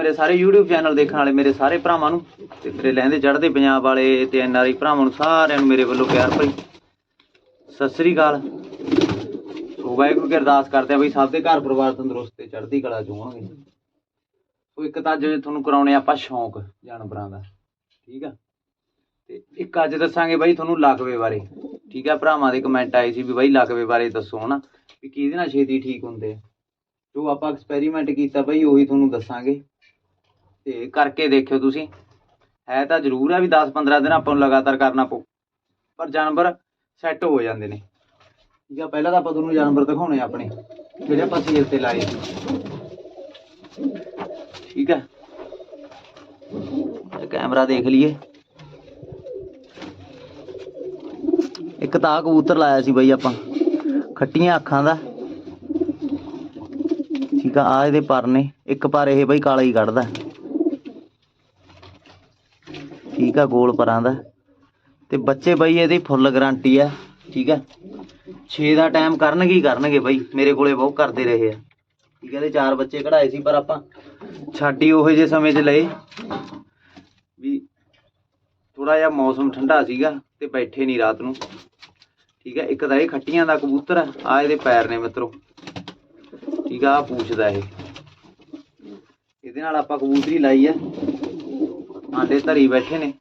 ਮੇਰੇ ਸਾਰੇ YouTube channel ਦੇਖਣ ਵਾਲੇ, ਮੇਰੇ ਸਾਰੇ ਭਰਾਵਾਂ ਨੂੰ ਤੇ ਮੇਰੇ ਲਹਿੰਦੇ ਚੜ੍ਹਦੇ ਪੰਜਾਬ ਵਾਲੇ ਤੇ ਐਨਆਰਆਈ ਭਰਾਵਾਂ ਨੂੰ ਸਾਰਿਆਂ ਨੂੰ ਮੇਰੇ ਵੱਲੋਂ ਪਿਆਰ ਭਰੀ। ਸਤਿ ਸ੍ਰੀ ਅਕਾਲ। ਸੋ ਵਾਹਿਗੁਰੂ ਕੀ ਅਰਦਾਸ ਕਰਦੇ ਆ ਬਈ ਸਭ ਦੇ ਘਰ ਪਰਿਵਾਰ ਤੰਦਰੁਸਤ ਤੇ ਚੜ੍ਹਦੀ ਕਲਾ ਚ ਹੋਣਗੇ। ਸੋ ਇੱਕ ਤਾਂ ਜਿਵੇਂ ਤੁਹਾਨੂੰ ਕਰਾਉਣੇ ਆਪਾਂ ਸ਼ੌਂਕ ਜਾਨਵਰਾਂ ਦਾ, ਠੀਕ ਆ? ਤੇ ਇੱਕ ਅੱਜ ਦੱਸਾਂਗੇ ਬਾਈ ਤੁਹਾਨੂੰ ਲਕਵੇ ਬਾਰੇ, ਠੀਕ ਆ? ਭਰਾਵਾਂ ਦੇ ਕਮੈਂਟ ਆਏ ਸੀ ਵੀ ਬਾਈ ਲਕਵੇ ਬਾਰੇ ਦੱਸੋ, ਹਨਾ? ਵੀ ਕਿਹਦੇ ਨਾਲ ਛੇਤੀ ਠੀਕ ਹੁੰਦੇ ਆ? ਜੋ ਆਪਾਂ ਐਕਸਪੈਰੀਮੈਂਟ ਕੀਤਾ ਬਈ ਉਹੀ ਤੁਹਾਨੂੰ ਦੱਸਾਂਗੇ। ਤੇ ਕਰਕੇ ਦੇਖਿਓ ਤੁਸੀਂ। ਹੈ ਤਾਂ ਜ਼ਰੂਰ ਆ ਵੀ 10-15 ਦਿਨ ਆਪਾਂ ਨੂੰ ਲਗਾਤਾਰ ਕਰਨਾ ਪਊ। ਪਰ ਜਾਨਵਰ ਸੈੱਟ ਹੋ ਜਾਂਦੇ ਨੇ। ਠੀਕ ਆ, ਪਹਿਲਾਂ ਤਾਂ ਆਪਾਂ ਤੁਹਾਨੂੰ ਜਾਨਵਰ ਦਿਖਾਉਣੇ ਆ ਆਪਣੇ, ਜਿਹੜੇ ਆਪਾਂ ਸੀਲ ਤੇ ਲਾਏ ਠੀਕ ਆ। ਕੈਮਰਾ ਦੇਖ ਲਈਏ। ਇੱਕ ਤਾਂ ਕਬੂਤਰ ਲਾਇਆ ਸੀ ਬਈ ਆਪਾਂ, ਖੱਟੀਆਂ ਅੱਖਾਂ ਦਾ। ਠੀਕ ਆ ਆ ਇਹਦੇ ਪਰ ਨੇ, ਇੱਕ ਪਰ ਇਹ ਬਈ ਕਾਲਾ ਹੀ ਕੱਢਦਾ। ਠੀਕ ਆ ਗੋਲ ਪਰਾਂ ਦਾ। ਤੇ ਬੱਚੇ ਬਈ ਇਹਦੀ ਫੁੱਲ ਗਾਰੰਟੀ ਆ, ਠੀਕ ਆ। 6 ਦਾ ਟਾਈਮ ਕਰਨਗੇ ਹੀ ਕਰਨਗੇ ਬਈ, ਮੇਰੇ ਕੋਲੇ ਬਹੁਤ ਕਰਦੇ ਰਹੇ ਆ। ਠੀਕ ਆ, ਇਹਦੇ ਚਾਰ ਬੱਚੇ ਕਢਾਏ ਸੀ, ਪਰ ਆਪਾਂ ਛਾਡੀ ਉਹੋ ਜਿਹੇ ਸਮੇਂ 'ਚ ਲਏ। ਵੀ ਥੋੜਾ ਜਿਹਾ ਮੌਸਮ ਠੰਡਾ ਸੀਗਾ ਤੇ ਬੈਠੇ ਨਹੀਂ ਰਾਤ ਨੂੰ। ਠੀਕ ਆ, ਇੱਕ ਤਾਂ ਇਹ ਖੱਟੀਆਂ ਦਾ ਕਬੂਤਰ ਆ ਆਹ ਇਹਦੇ ਪੈਰ ਨੇ ਮਿੱਤਰੋ। ਠੀਕ ਆ, ਆਹ ਪੂਛਦਾ ਇਹ। ਇਹਦੇ ਨਾਲ ਆਪਾਂ ਕਬੂਤਰੀ ਲਾਈ ਆ। ਆਂਡੇ ਧਰੀ ਬੈਠੇ ਨੇ।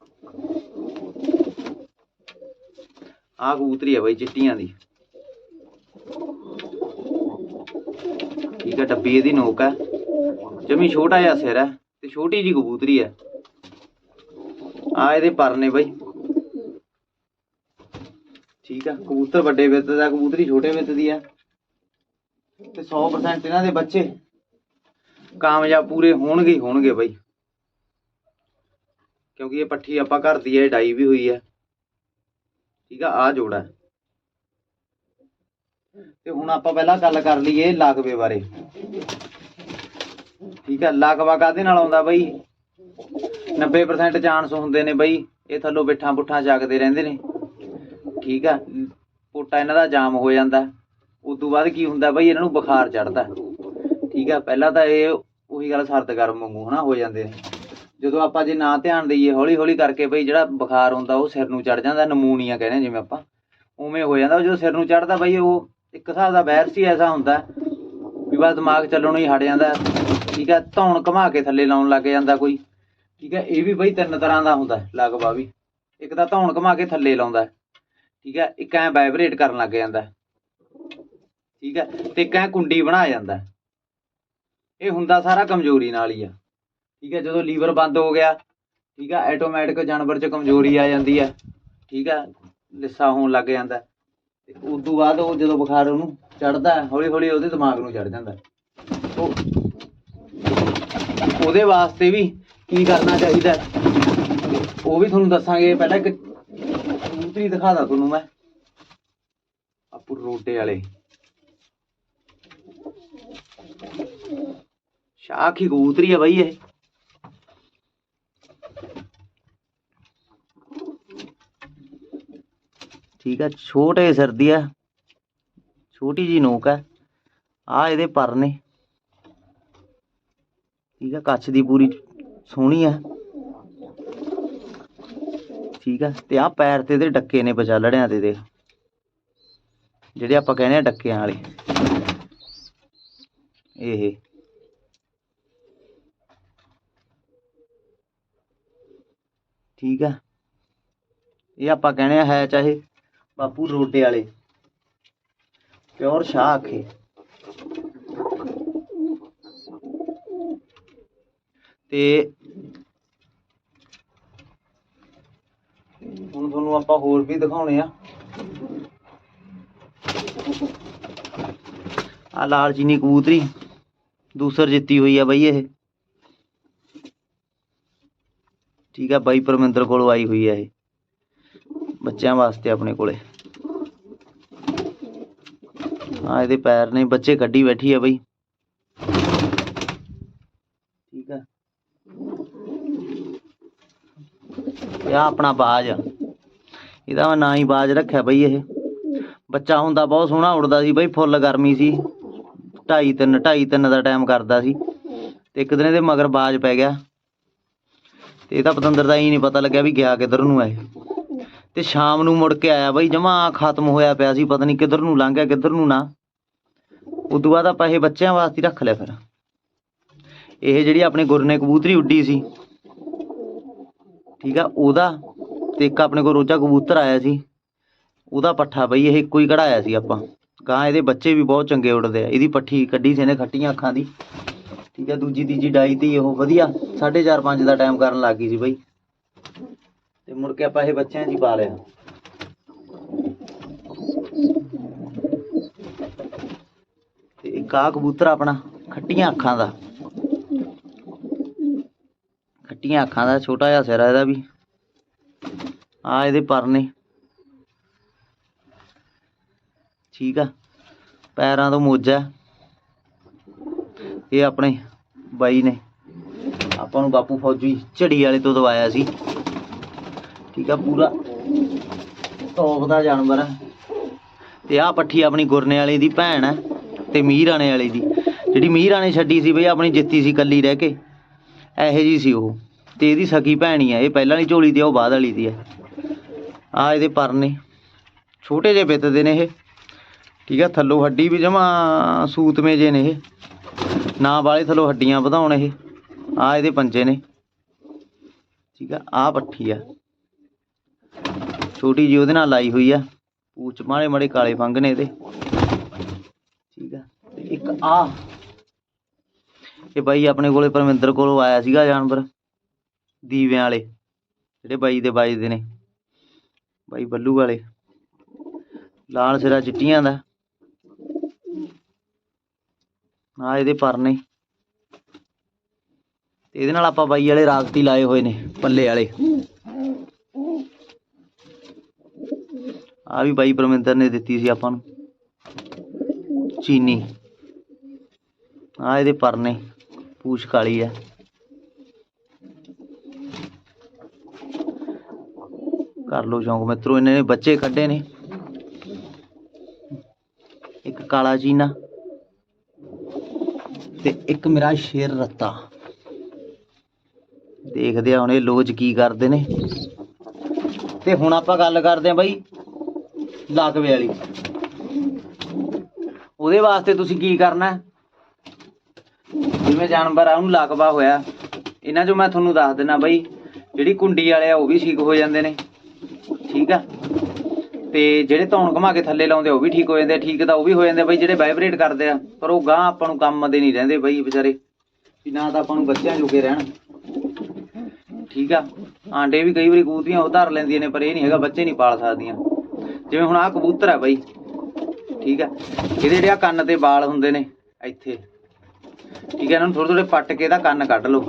ਆਹ ਕਬੂਤਰੀ ਹੈ ਬਈ ਚਿੱਟੀਆਂ ਦੀ। ਠੀਕ ਆ, ਡੱਬੀ ਇਹਦੀ ਨੋਕ ਆ। ਜਮੀ ਛੋਟਾ ਜਿਹਾ ਸਿਰ ਹੈ ਤੇ ਛੋਟੀ ਜੀ ਕਬੂਤਰੀ ਹੈ ਆ ਇਹਦੇ ਪਰ ਨੇ ਬਈ। ਠੀਕ ਹੈ ਕਬੂਤਰ ਵੱਡੇ ਵਿੱਤ ਦਾ, ਕਬੂਤਰੀ ਛੋਟੇ ਵਿੱਤ ਦੀ ਆ। ਤੇ 100% ਇਹਨਾਂ ਦੇ ਬੱਚੇ। ਕਾਮਯਾਬ ਪੂਰੇ ਹੋਣਗੇ ਹੋਣਗੇ ਬਈ। ਕਿਉਂਕਿ ਇਹ ਪੱਠੀ ਆਪਾਂ ਘਰ ਦੀ ਹੈ ਡਾਈ ਵੀ ਹੋਈ ਹੈ। ਠੀਕ ਆ ਆ ਜੋੜਾ ਹੈ। ਤੇ ਹੁਣ ਆਪਾਂ ਪਹਿਲਾਂ ਗੱਲ ਕਰ ਲਈਏ ਲਾਗਵੇ ਬਾਰੇ। ਠੀਕ ਹੈ ਲਗਵਾ ਕਾਦੇ ਨਾਲ ਆਉਂਦਾ ਬਈ? 90% ਚਾਂਸ ਹੁੰਦੇ ਨੇ ਬਈ, ਇਹ ਥੱਲੋਂ ਬਿੱਠਾਂ ਪੁੱਠਾਂ ਚੱਕਦੇ ਰਹਿੰਦੇ ਨੇ। ਠੀਕ ਆ, ਪੋਟਾ ਇਹਨਾਂ ਦਾ ਜਾਮ ਹੋ ਜਾਂਦਾ। ਉਸ ਤੋਂ ਬਾਅਦ ਕੀ ਹੁੰਦਾ ਬਈ, ਇਹਨਾਂ ਨੂੰ ਬੁਖਾਰ ਚੜਦਾ ਠੀਕ ਆ, ਪਹਿਲਾਂ ਤਾਂ ਇਹ ਉਹੀ ਗੱਲ ਸਰਦ ਗਰਮ ਵਾਂਗੂ ਹਨਾ ਹੋ ਜਾਂਦੇ ਨੇ। ਜਦੋਂ ਆਪਾਂ ਜੇ ਨਾ ਧਿਆਨ ਦਈਏ ਹੌਲੀ ਹੌਲੀ ਕਰਕੇ ਬਈ ਜਿਹੜਾ ਬੁਖਾਰ ਹੁੰਦਾ ਉਹ ਸਿਰ ਨੂੰ ਚੜ ਜਾਂਦਾ, ਨਮੂਨੀਆ ਕਹਿੰਦੇ ਜਿਵੇਂ ਆਪਾਂ। ਉਵੇਂ ਹੋ ਜਾਂਦਾ ਜਦੋਂ ਸਿਰ ਨੂੰ ਚੜਦਾ ਬਈ ਉਹ ਇੱਕ ਹਿਸਾਬ ਦਾ ਵਾਇਰਸ ਹੀ ਐਸਾ ਹੁੰਦਾ ਵੀ ਬਸ ਦਿਮਾਗ ਚੱਲਣੋਂ ਹੀ ਹਟ ਜਾਂਦਾ, ਠੀਕ ਹੈ ਧੌਣ ਘੁਮਾ ਕੇ ਥੱਲੇ ਲਾਉਣ ਲੱਗ ਜਾਂਦਾ ਕੋਈ, ਠੀਕ ਹੈ ਇਹ ਵੀ ਬਈ ਤਿੰਨ ਤਰ੍ਹਾਂ ਦਾ ਹੁੰਦਾ ਲਗਵਾ ਵੀ। ਇੱਕ ਤਾਂ ਧੌਣ ਘੁਮਾ ਕੇ ਥੱਲੇ ਲਾਉਂਦਾ, ਠੀਕ ਹੈ ਇੱਕ ਐ ਵਾਈਬ੍ਰੇਟ ਕਰਨ ਲੱਗ ਜਾਂਦਾ, ਠੀਕ ਹੈ ਤੇ ਇੱਕ ਐ ਕੁੰਡੀ ਬਣਾ ਜਾਂਦਾ। ਇਹ ਹੁੰਦਾ ਸਾਰਾ ਕਮਜ਼ੋਰੀ ਨਾਲ ਹੀ ਆ। ਠੀਕ ਹੈ, ਜਦੋਂ ਲੀਵਰ ਬੰਦ ਹੋ ਗਿਆ, ਠੀਕ ਹੈ ਆਟੋਮੈਟਿਕ ਜਾਨਵਰ 'ਚ ਕਮਜ਼ੋਰੀ ਆ ਜਾਂਦੀ ਹੈ, ਠੀਕ ਹੈ, ਲਿੱਸਾ ਹੋਣ ਲੱਗ ਜਾਂਦਾ ਤੇ ਉਸ ਤੋਂ ਬਾਅਦ ਉਹ ਜਦੋਂ ਬੁਖਾਰ ਉਹਨੂੰ ਚੜਦਾ ਹੌਲੀ ਹੌਲੀ ਉਹਦੇ ਦਿਮਾਗ ਨੂੰ ਚੜ ਜਾਂਦਾ ਉਹ ਉਹਦੇ ਵਾਸਤੇ ਵੀ ਕੀ ਕਰਨਾ ਚਾਹੀਦਾ ਉਹ ਵੀ ਤੁਹਾਨੂੰ ਦੱਸਾਂਗੇ, ਪਹਿਲਾਂ ਇੱਕ ਕਬੂਤਰੀ ਦਿਖਾਦਾ ਤੁਹਾਨੂੰ ਮੈਂ। ਆਪੂ ਰੋਟੇ ਵਾਲੇ। ਸ਼ਾਖੀ ਕਬੂਤਰੀ ਆ ਬਈ ਇਹ। ਠੀਕ ਹੈ ਛੋਟੇ ਸਿਰ ਦੀ ਹੈ ਛੋਟੀ ਜੀ ਨੋਕ ਹੈ ਆ ਇਹਦੇ ਪਰ ਨੇ। ਠੀਕ ਹੈ ਕੱਛ ਦੀ ਪੂਰੀ ਸੋਹਣੀ ਹੈ ਠੀਕ ਹੈ ਤੇ ਆ ਪੈਰ ਤੇ ਇਹਦੇ ਡੱਕੇ ਨੇ ਬਚਾਲੜਿਆਂ ਤੇ ਦੇ ਜਿਹੜੇ ਆਪਾਂ ਕਹਿੰਦੇ ਆ ਡੱਕਿਆਂ ਵਾਲੇ। ਇਹ। ਠੀਕ ਹੈ ਇਹ ਆਪਾਂ ਕਹਿੰਦੇ ਆ ਹੈ ਚਾਹੇ ਬਾਪੂ ਰੋਡੇ ਵਾਲੇ। ਪਿਓਰ ਸ਼ਾਹ ਆਖੇ। ਤੇ ਹੁਣ ਤੁਹਾਨੂੰ ਆਪਾਂ ਹੋਰ ਵੀ ਦਿਖਾਉਣੇ ਆ। ਆ ਲਾਲ ਚੀਨੀ ਕਬੂਤਰੀ, ਦੂਸਰ ਜਿੱਤੀ ਹੋਈ ਆ ਬਈ ਇਹ। ਠੀਕ ਆ, ਬਾਈ ਪਰਮਿੰਦਰ ਕੋਲੋਂ ਆਈ ਹੋਈ ਆ ਇਹ। ਬੱਚਿਆਂ ਵਾਸਤੇ ਆਪਣੇ ਕੋਲੇ। ਆ ਇਹਦੇ ਪੈਰ ਨੇ ਬੱਚੇ ਕੱਢੀ ਬੈਠੀ ਆ ਬਈ। ਠੀਕ ਆ। ਇਹ ਆਪਣਾ ਬਾਜ। ਇਹਦਾ ਮੈਂ ਨਾਂ ਹੀ ਬਾਜ ਰੱਖਿਆ ਬਈ ਇਹ। ਬੱਚਾ ਹੁੰਦਾ ਬਹੁਤ ਸੋਹਣਾ ਉੜਦਾ ਸੀ ਬਈ, ਫੁੱਲ ਗਰਮੀ ਸੀ। ਢਾਈ ਤਿੰਨ ਢਾਈ ਤਿੰਨ ਦਾ ਟਾਈਮ ਕਰਦਾ ਸੀ। ਤੇ ਇੱਕ ਦਿਨ ਇਹਦੇ ਮਗਰ ਬਾਜ ਪੈ ਗਿਆ। ਤੇ ਇਹਦਾ ਪਤੰਦਰ ਦਾ ਹੀ ਨਹੀਂ ਪਤਾ ਲੱਗਿਆ ਵੀ ਗਿਆ ਕਿੱਧਰ ਨੂੰ ਆਏ ਤੇ ਸ਼ਾਮ ਨੂੰ ਮੁੜ ਕੇ ਆਇਆ ਬਈ ਜਮਾ ਖਤਮ ਹੋਇਆ ਪਿਆ ਸੀ, ਪਤਾ ਨਹੀਂ ਕਿੱਧਰ ਨੂੰ ਲੰਘ ਗਿਆ, ਕਿੱਧਰ ਨੂੰ ਨਾ। ਉਦੋਂ ਬਾਅਦ ਆਪਾਂ ਇਹ ਬੱਚਿਆਂ ਵਾਸਤੇ ਰੱਖ ਲਿਆ ਫਿਰ। ਇਹ ਜਿਹੜੀ ਆਪਣੇ ਗੁਰ ਕਬੂਤਰੀ ਉੱਡੀ ਸੀ। ਠੀਕ ਆ, ਉਹਦਾ ਤੇ ਇੱਕ ਆਪਣੇ ਕੋਲ ਰੋਜਾ ਕਬੂਤਰ ਆਇਆ ਸੀ। ਉਹਦਾ ਪੱਠਾ ਬਈ ਇਹ ਇੱਕੋ ਹੀ ਕਢਾਇਆ ਸੀ ਆਪਾਂ। ਗਾਂ ਇਹਦੇ ਬੱਚੇ ਵੀ ਬਹੁਤ ਚੰਗੇ ਉੱਡਦੇ ਆ। ਇਹਦੀ ਪੱਠੀ ਕੱਢੀ ਸੀ ਇਹਨੇ ਖੱਟੀਆਂ ਅੱਖਾਂ ਦੀ। ਠੀਕ ਆ, ਦੂਜੀ ਤੀਜੀ ਡਾਈ ਤੇ ਉਹ ਵਧੀਆ 4:30 5 ਦਾ ਟਾਈਮ ਕਰਨ ਲੱਗ ਗਈ ਸੀ ਬਈ। ਤੇ ਮੁੜ ਕੇ ਆਪਾਂ ਇਹ ਬੱਚਿਆਂ 'ਚ ਪਾ ਲਿਆ। ਤੇ ਇੱਕ ਆ ਕਬੂਤਰ ਆਪਣਾ ਖੱਟੀਆਂ ਅੱਖਾਂ ਦਾ। ਖੱਟੀਆਂ ਅੱਖਾਂ ਦਾ, ਛੋਟਾ ਜਿਹਾ ਸਿਰ ਇਹਦਾ ਵੀ। ਆ ਇਹਦੇ ਪਰ ਨੇ। ਠੀਕ ਆ, ਪੈਰਾਂ ਤੋਂ ਮੋਜਾ। ਇਹ ਆਪਣੇ ਬਾਈ ਨੇ। ਆਪਾਂ ਨੂੰ ਬਾਪੂ ਫੌਜੀ ਝੜੀ ਵਾਲੇ ਤੋਂ ਦਵਾਇਆ ਸੀ। ਠੀਕ ਆ ਪੂਰਾ। ਟੌਪ ਦਾ ਜਾਨਵਰ ਹੈ ਤੇ ਆਹ ਪੱਠੀ ਆਪਣੀ ਗੁਰਨੇ ਵਾਲੇ ਦੀ ਭੈਣ ਹੈ ਤੇ ਮੀਰਾਣੇ ਵਾਲੇ ਦੀ। ਜਿਹੜੀ ਮੀਰਾਣੇ ਛੱਡੀ ਸੀ ਬਈ ਆਪਣੀ ਜਿੱਤੀ ਸੀ ਕੱਲੀ ਰਹਿ ਕੇ। ਇਹੋ ਜੀ ਸੀ ਉਹ। ਤੇ ਇਹਦੀ ਸਕੀ ਭੈਣ ਹੀ ਹੈ ਇਹ ਪਹਿਲਾਂ ਵਾਲੀ ਝੋਲੀ ਦੀ ਆ, ਉਹ ਬਾਅਦ ਵਾਲੀ ਦੀ ਹੈ ਆ ਇਹਦੇ ਪਰ ਨੇ ਛੋਟੇ ਜਿਹੇ ਬਿੱਤ ਨੇ ਇਹ। ਠੀਕ ਆ ਥੱਲੋਂ ਹੱਡੀ ਵੀ ਜਮਾ ਸੂਤਮੇ ਜੇ ਨੇ ਇਹ। ਨਾ ਵਾਲੇ ਥੱਲੋਂ ਹੱਡੀਆਂ ਵਧਾਉਣ ਇਹ। ਆ ਇਹਦੇ ਪੰਜੇ ਨੇ। ਠੀਕ ਆ ਆ ਪੱਠੀ ਆ। ਛੋਟੀ ਜੀ ਉਹਦੇ ਨਾਲ ਲਾਈ ਹੋਈ ਆ। ਪੂਛ ਮਾੜੇ ਮਾੜੇ ਕਾਲੇ ਫੰਗ ਨੇ ਇਹਦੇ। ਠੀਕ ਆ। ਤੇ ਇੱਕ ਆ। ਇਹ ਬਾਈ ਆਪਣੇ ਕੋਲੇ ਪਰਮਿੰਦਰ ਕੋਲੋਂ ਆਇਆ ਸੀਗਾ ਜਾਨਵਰ। ਦੀਵਿਆਂ ਵਾਲੇ। ਜਿਹੜੇ ਬਾਈ ਦੇ ਵੱਜਦੇ ਨੇ। ਬਾਈ ਬੱਲੂ ਵਾਲੇ। ਲਾਲ ਸਿਰਾ ਚਿੱਟੀਆਂ ਦਾ। ਆ ਇਹਦੇ ਪਰ ਨੇ। ਤੇ ਇਹਦੇ ਨਾਲ ਆਪਾਂ ਬਾਈ ਵਾਲੇ ਰਾਗਤੀ ਲਾਏ ਹੋਏ ਨੇ। ਪੱਲੇ ਵਾਲੇ। ਆ ਵੀ ਬਾਈ ਪਰਮਿੰਦਰ ਨੇ ਦਿੱਤੀ ਸੀ ਆਪਾਂ ਨੂੰ। ਚੀਨੀ। ਆ ਇਹਦੇ ਪਰਨੇ। ਪੂਛ ਕਾਲੀ ਆ। ਕਰ ਲੋ ਸ਼ੌਂਕ। ਮਿੱਤਰੋ, ਇਹਨਾਂ ਨੇ ਬੱਚੇ ਕੱਢੇ ਨੇ। ਇੱਕ ਕਾਲਾ ਚੀਨਾ ਤੇ ਇੱਕ ਮੇਰਾ ਸ਼ੇਰ ਰੱਤਾ। ਦੇਖਦੇ ਆ ਹੁਣ ਇਹ ਲੋਜ ਕੀ ਕਰਦੇ ਨੇ। ਤੇ ਹੁਣ ਆਪਾਂ ਗੱਲ ਕਰਦੇ ਆ ਬਾਈ ਲਾਕਵੇ ਵਾਲੀ। ਉਹਦੇ ਵਾਸਤੇ ਤੁਸੀਂ ਕੀ ਕਰਨਾ? ਜਿਵੇਂ ਜਾਨਵਰ ਆ, ਉਹਨੂੰ ਲਕਵਾ ਹੋਇਆ। ਇਹਨਾਂ ਚੋਂ ਮੈਂ ਤੁਹਾਨੂੰ ਦੱਸ ਦਿੰਦਾ ਬਈ, ਜਿਹੜੀ ਕੁੰਡੀ ਵਾਲੇ ਆ, ਉਹ ਵੀ ਠੀਕ ਹੋ ਜਾਂਦੇ ਨੇ। ਠੀਕ ਆ? ਤੇ ਜਿਹੜੇ ਧੌਣ ਘੁਮਾ ਕੇ ਥੱਲੇ ਲਾਉਂਦੇ, ਉਹ ਵੀ ਠੀਕ ਹੋ ਜਾਂਦੇ ਠੀਕ ਤਾਂ ਉਹ ਵੀ ਹੋ ਜਾਂਦੇ ਬਈ, ਜਿਹੜੇ ਵਾਈਬ੍ਰੇਟ ਕਰਦੇ ਆ। ਪਰ ਉਹ ਗਾਂ ਆਪਾਂ ਨੂੰ ਕੰਮ ਦੇ ਨਹੀਂ ਰਹਿੰਦੇ ਬਈ, ਵਿਚਾਰੇ। ਵੀ ਨਾ ਤਾਂ ਆਪਾਂ ਨੂੰ ਬੱਚਿਆਂ ਜੋਗੇ ਰਹਿਣ। ਠੀਕ ਆ? ਆਂਡੇ ਵੀ ਕਈ ਵਾਰੀ ਕਬੂਤਰੀਆਂ ਉਹ ਧਰ ਲੈਂਦੀਆਂ ਨੇ, ਪਰ ਇਹ ਨਹੀਂ ਹੈਗਾ, ਬੱਚੇ ਨਹੀਂ ਪਾਲ ਸਕਦੀਆਂ। ਜਿਵੇਂ ਹੁਣ ਆਹ ਕਬੂਤਰ ਹੈ ਬਾਈ, ਠੀਕ ਹੈ ਇਹਦੇ ਜਿਹੜੇ ਆ ਕੰਨ ਤੇ ਵਾਲ ਹੁੰਦੇ ਨੇ, ਇੱਥੇ, ਠੀਕ ਹੈ ਇਹਨਾਂ ਨੂੰ ਥੋੜੇ ਥੋੜੇ ਪੱਟ ਕੇ ਇਹਦਾ ਕੰਨ ਕੱਢ ਲਓ,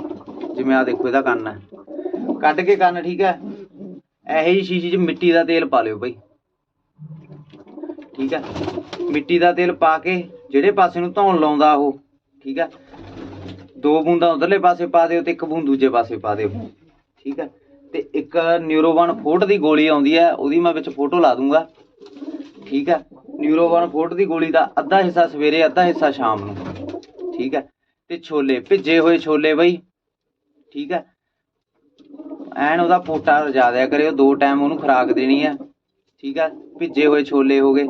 ਜਿਵੇਂ ਆ ਦੇਖੋ ਇਹਦਾ ਕੰਨ ਹੈ ਕੱਢ ਕੇ ਕੰਨ, ਠੀਕ ਹੈ ਇਹੋ ਜਿਹੀ ਸ਼ੀਸ਼ੀ 'ਚ ਮਿੱਟੀ ਦਾ ਤੇਲ ਪਾ ਲਿਓ ਬਈ, ਠੀਕ ਹੈ ਮਿੱਟੀ ਦਾ ਤੇਲ ਪਾ ਕੇ ਜਿਹੜੇ ਪਾਸੇ ਨੂੰ ਧੌਣ ਲਾਉਂਦਾ ਉਹ, ਠੀਕ ਹੈ ਦੋ ਬੂੰਦਾਂ ਉਧਰਲੇ ਪਾਸੇ ਪਾ ਦਿਓ ਤੇ ਇੱਕ ਬੂੰਦ ਦੂਜੇ ਪਾਸੇ ਪਾ ਦਿਓ, ਠੀਕ ਹੈ ਤੇ ਇੱਕ ਨਿਊਰੋਵਨ ਫੋਰਟ ਦੀ ਗੋਲੀ ਆਉਂਦੀ ਹੈ, ਉਹਦੀ ਮੈਂ ਵਿੱਚ ਫੋਟੋ ਲਾ ਦੂੰਗਾ। ਠੀਕ ਹੈ? ਨਿਊਰੋਵਨ ਫੋਰਟ ਦੀ ਗੋਲੀ ਦਾ ਅੱਧਾ ਹਿੱਸਾ ਸਵੇਰੇ, ਅੱਧਾ ਹਿੱਸਾ ਸ਼ਾਮ ਨੂੰ। ਠੀਕ ਹੈ? ਤੇ ਛੋਲੇ, ਭਿੱਜੇ ਹੋਏ ਛੋਲੇ ਬਈ। ਠੀਕ ਹੈ? ਐਨ ਉਹਦਾ ਪੋਟਾ ਰਜਾ ਦਿਆ ਕਰਿਓ, ਦੋ ਟਾਈਮ ਉਹਨੂੰ ਖੁਰਾਕ ਦੇਣੀ ਹੈ। ਠੀਕ ਹੈ? ਭਿੱਜੇ ਹੋਏ ਛੋਲੇ ਹੋ ਗਏ।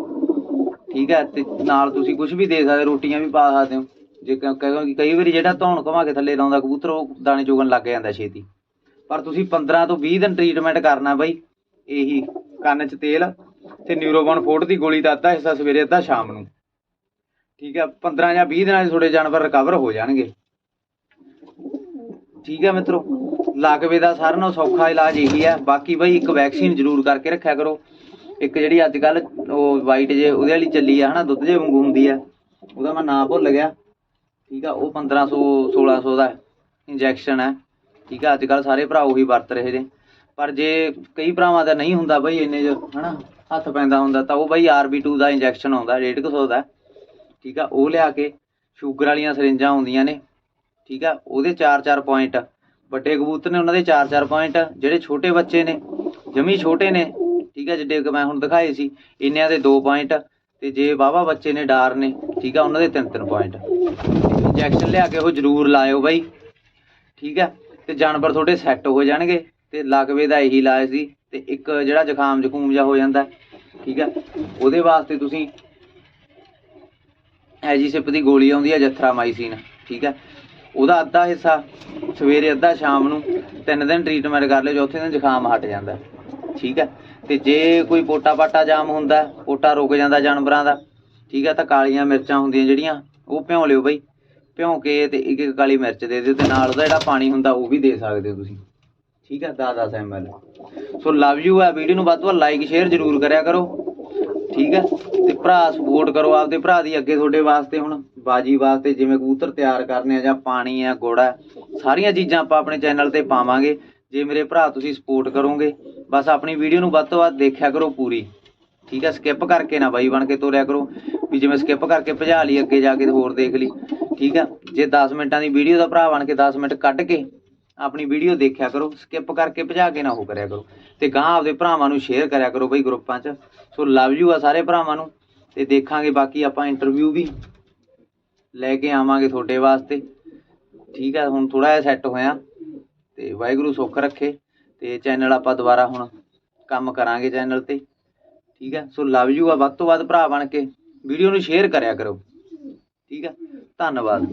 ਠੀਕ ਹੈ? ਤੇ ਨਾਲ ਤੁਸੀਂ ਕੁਝ ਵੀ ਦੇ ਸਕਦੇ ਰੋਟੀਆਂ ਵੀ ਪਾ ਸਕਦੇ ਹੋ। ਜੇ ਕਈ ਵਾਰੀ ਜਿਹੜਾ ਧੌਣ ਘੁਮਾ ਕੇ ਥੱਲੇ ਲਾਉਂਦਾ ਕਬੂਤਰ, ਉਹ ਦਾਣੇ ਚੁਗਣ ਲੱਗ ਜਾਂਦਾ ਛੇਤੀ। ਪਰ ਤੁਸੀਂ 15 ਤੋਂ 20 ਦਿਨ ਟ੍ਰੀਟਮੈਂਟ ਕਰਨਾ ਬਾਈ, ਇਹੀ ਕੰਨ 'ਚ ਤੇਲ ਤੇ ਨਿਊਰੋਬਨ ਫੋਰਟ ਦੀ ਗੋਲੀ ਦਾ ਅੱਧਾ ਹਿੱਸਾ ਸਵੇਰੇ ਅੱਧਾ ਸ਼ਾਮ ਨੂੰ। ਠੀਕ ਹੈ 15 ਜਾਂ 20 ਦਿਨਾਂ 'ਚ ਤੁਹਾਡੇ ਜਾਨਵਰ ਰਿਕਵਰ ਹੋ ਜਾਣਗੇ। ਠੀਕ ਹੈ ਮਿੱਤਰੋ ਲਾਕਵੇ ਦਾ ਸਾਰਿਆਂ ਨਾਲੋਂ ਸੌਖਾ ਇਲਾਜ ਇਹੀ ਹੈ ਬਾਕੀ ਬਈ ਇੱਕ ਵੈਕਸੀਨ ਜ਼ਰੂਰ ਕਰਕੇ ਰੱਖਿਆ ਕਰੋ। ਇੱਕ ਜਿਹੜੀ ਅੱਜ ਕੱਲ ਉਹ ਵਾਈਟ ਜੇ, ਉਹਦੇ ਵਾਲੀ ਚੱਲੀ ਆ, ਹਨਾ, ਦੁੱਧ ਜੇ ਵਾਂਗੂ ਹੁੰਦੀ ਆ, ਉਹਦਾ ਮੈਂ ਨਾਂ ਭੁੱਲ ਗਿਆ। ਠੀਕ ਆ, ਉਹ 1500 1600 ਦਾ ਇੰਜੈਕਸ਼ਨ ਹੈ ਠੀਕ ਹੈ ਅੱਜ ਕੱਲ ਸਾਰੇ ਭਰਾ ਉਹੀ ਵਰਤ ਰਹੇ ਨੇ। ਪਰ ਜੇ ਕਈ ਭਰਾਵਾਂ ਦਾ ਨਹੀਂ ਹੁੰਦਾ ਬਈ ਇੰਨੇ ਜੋ, ਹਨਾ, ਹੱਥ ਪੈਂਦਾ ਹੁੰਦਾ, ਤਾਂ ਉਹ ਬਈ RB2 ਦਾ ਇੰਜੈਕਸ਼ਨ ਆਉਂਦਾ 150 ਦਾ। ਠੀਕ ਆ, ਉਹ ਲਿਆ ਕੇ ਸ਼ੂਗਰ ਵਾਲੀਆਂ ਸਰਿੰਜਾਂ ਆਉਂਦੀਆਂ ਨੇ। ਠੀਕ ਆ, ਉਹਦੇ 4-4 ਪੁਆਇੰਟ ਵੱਡੇ ਕਬੂਤਰ ਨੇ ਉਹਨਾਂ ਦੇ 4-4 ਪੁਆਇੰਟ ਜਿਹੜੇ ਛੋਟੇ ਬੱਚੇ ਨੇ, ਜਮੀ ਛੋਟੇ ਨੇ। ਠੀਕ ਆ, ਜਿੱਡੇ ਮੈਂ ਹੁਣ ਦਿਖਾਏ ਸੀ, ਇੰਨਿਆਂ ਦੇ 2 ਪੁਆਇੰਟ ਤੇ ਜੇ ਵਾਹਵਾ ਬੱਚੇ ਨੇ, ਡਾਰ ਨੇ, ਠੀਕ ਆ, ਉਹਨਾਂ ਦੇ ਤਿੰਨ ਤਿੰਨ ਪੁਆਇੰਟ ਇੰਜੈਕਸ਼ਨ ਲਿਆ ਕੇ ਉਹ ਜ਼ਰੂਰ ਲਾਇਓ ਬਾਈ। ਠੀਕ ਆ ਤੇ ਜਾਨਵਰ ਤੁਹਾਡੇ ਸੈੱਟ ਹੋ ਜਾਣਗੇ ਤੇ ਲਾਗਵੇ ਦਾ ਇਹੀ ਇਲਾਜ ਸੀ ਤੇ ਇੱਕ ਜਿਹੜਾ ਜ਼ੁਕਾਮ ਜ਼ਖੂਮ ਜਿਹਾ ਹੋ ਜਾਂਦਾ, ਠੀਕ ਹੈ ਉਹਦੇ ਵਾਸਤੇ ਤੁਸੀਂ ਐਜੀਸਿਪ ਦੀ ਗੋਲੀ ਆਉਂਦੀ ਹੈ ਜਥਰਾਮਾਈਸਿਨ, ਠੀਕ ਹੈ ਉਹਦਾ ਅੱਧਾ ਹਿੱਸਾ ਸਵੇਰੇ ਅੱਧਾ ਸ਼ਾਮ ਨੂੰ ਤਿੰਨ ਦਿਨ ਟ੍ਰੀਟਮੈਂਟ ਕਰ ਲਿਓ, ਚੌਥੇ ਦਿਨ ਜ਼ੁਕਾਮ ਹਟ ਜਾਂਦਾ, ਠੀਕ ਹੈ ਤੇ ਜੇ ਕੋਈ ਪੋਟਾ ਪਾਟਾ ਜਾਮ ਹੁੰਦਾ, ਪੋਟਾ ਰੁਕ ਜਾਂਦਾ ਜਾਨਵਰਾਂ ਦਾ, ਠੀਕ ਹੈ ਤਾਂ ਕਾਲੀਆਂ ਮਿਰਚਾਂ ਹੁੰਦੀਆਂ ਜਿਹੜੀਆਂ, ਉਹ ਭਿਉਂ ਲਿਓ ਬਈ। ਭਿਉਂ ਕੇ ਤੇ ਇੱਕ ਇੱਕ ਕਾਲੀ ਮਿਰਚ ਦੇ ਦਿਓ ਤੇ ਨਾਲ ਉਹਦਾ ਜਿਹੜਾ ਪਾਣੀ ਹੁੰਦਾ ਉਹ ਵੀ ਦੇ ਸਕਦੇ ਹੋ ਤੁਸੀਂ। ਠੀਕ ਹੈ 10 10 ml ਸੋ ਲਵ ਯੂ ਆ ਵੀਡੀਓ ਨੂੰ, ਵੱਧ ਤੋਂ ਵੱਧ ਲਾਈਕ ਸ਼ੇਅਰ ਜ਼ਰੂਰ ਕਰਿਆ ਕਰੋ। ਠੀਕ ਹੈ ਤੇ ਭਰਾ ਸਪੋਰਟ ਕਰੋ ਆਪਦੇ ਭਰਾ ਦੀ ਅੱਗੇ ਤੁਹਾਡੇ ਵਾਸਤੇ ਹੁਣ, ਬਾਜੀ ਵਾਸਤੇ ਜਿਵੇਂ ਕਬੂਤਰ ਤਿਆਰ ਕਰਨੇ ਆ ਜਾਂ ਪਾਣੀ ਆ, ਗੁੜ ਆ, ਸਾਰੀਆਂ ਚੀਜ਼ਾਂ ਆਪਾਂ ਆਪਣੇ ਚੈਨਲ ਤੇ ਪਾਵਾਂਗੇ। ਜੇ ਮੇਰੇ ਭਰਾ ਤੁਸੀਂ ਸਪੋਰਟ ਕਰੋਗੇ, ਬਸ ਆਪਣੀ ਵੀਡੀਓ ਨੂੰ ਵੱਧ ਤੋਂ ਵੱਧ ਦੇਖਿਆ ਕਰੋ ਪੂਰੀ। ਠੀਕ ਹੈ ਸਕਿਪ ਕਰਕੇ ਨਾ ਬਾਈ ਬਣ ਕੇ ਤੋਰਿਆ ਕਰੋ। ਵੀ ਜਿਵੇਂ ਸਕਿਪ ਕਰਕੇ ਭਜਾ ਲਈ, ਅੱਗੇ ਜਾ ਕੇ ਹੋਰ ਦੇਖ ਲਈ। ਠੀਕ ਹੈ ਜੇ 10 ਮਿੰਟਾਂ ਦੀ ਵੀਡੀਓ ਦਾ ਭਰਾ ਬਣ ਕੇ 10 ਮਿੰਟ ਕੱਢ ਕੇ ਆਪਣੀ ਵੀਡੀਓ ਦੇਖਿਆ ਕਰੋ ਸਕਿਪ ਕਰਕੇ ਭਜਾ ਕੇ ਨਾ ਉਹ ਕਰਿਆ ਕਰੋ। ਤੇ ਗਾਂ ਆਪਦੇ ਭਰਾਵਾਂ ਨੂੰ ਸ਼ੇਅਰ ਕਰਿਆ ਕਰੋ ਬਈ ਗਰੁੱਪਾਂ 'ਚ। ਸੋ ਲਵ ਯੂ ਆ ਸਾਰੇ ਭਰਾਵਾਂ ਨੂੰ। ਤੇ ਦੇਖਾਂਗੇ ਬਾਕੀ ਆਪਾਂ ਇੰਟਰਵਿਊ ਵੀ ਲੈ ਕੇ ਆਵਾਂਗੇ ਤੁਹਾਡੇ ਵਾਸਤੇ। ਠੀਕ ਹੈ ਹੁਣ ਥੋੜਾ ਜਿਹਾ ਸੈੱਟ ਹੋਇਆ। ਤੇ ਵਾਹਿਗੁਰੂ ਸੁੱਖ ਰੱਖੇ। ਤੇ ਚੈਨਲ ਆਪਾਂ ਦੁਬਾਰਾ ਹੁਣ ਕੰਮ ਕਰਾਂਗੇ ਚੈਨਲ ਤੇ। ਠੀਕ ਹੈ ਸੋ ਲਵ ਯੂ ਆ ਵੱਧ ਤੋਂ ਵੱਧ ਭਰਾ ਬਣ ਕੇ। ਵੀਡੀਓ ਨੂੰ ਸ਼ੇਅਰ ਕਰਿਆ ਕਰੋ। ਠੀਕ ਹੈ ਧੰਨਵਾਦ।